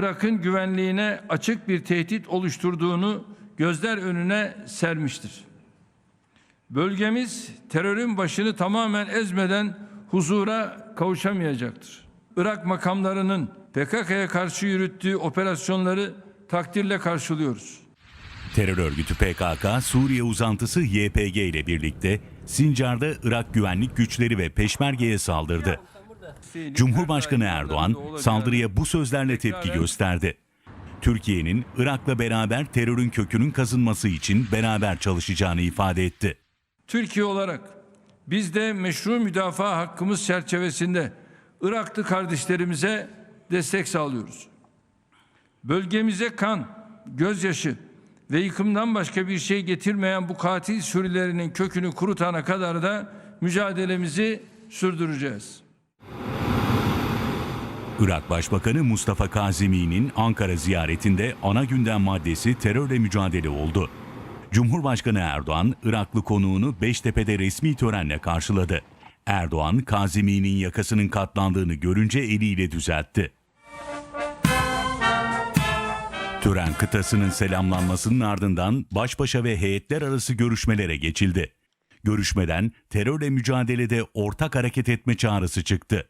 Irak'ın güvenliğine açık bir tehdit oluşturduğunu gözler önüne sermiştir. Bölgemiz terörün başını tamamen ezmeden huzura kavuşamayacaktır. Irak makamlarının PKK'ya karşı yürüttüğü operasyonları takdirle karşılıyoruz. Terör örgütü PKK, Suriye uzantısı YPG ile birlikte Sincar'da Irak güvenlik güçleri ve peşmergeye saldırdı. Cumhurbaşkanı Erdoğan saldırıya bu sözlerle tepki gösterdi. Türkiye'nin Irak'la beraber terörün kökünün kazınması için beraber çalışacağını ifade etti. Türkiye olarak biz de meşru müdafaa hakkımız çerçevesinde Iraklı kardeşlerimize destek sağlıyoruz. Bölgemize kan, gözyaşı ve yıkımdan başka bir şey getirmeyen bu katil sürülerinin kökünü kurutana kadar da mücadelemizi sürdüreceğiz. Irak Başbakanı Mustafa Kazimi'nin Ankara ziyaretinde ana gündem maddesi terörle mücadele oldu. Cumhurbaşkanı Erdoğan, Iraklı konuğunu Beştepe'de resmi törenle karşıladı. Erdoğan, Kazimi'nin yakasının katlandığını görünce eliyle düzeltti. Tören kıtasının selamlanmasının ardından baş başa ve heyetler arası görüşmelere geçildi. Görüşmeden terörle mücadelede ortak hareket etme çağrısı çıktı.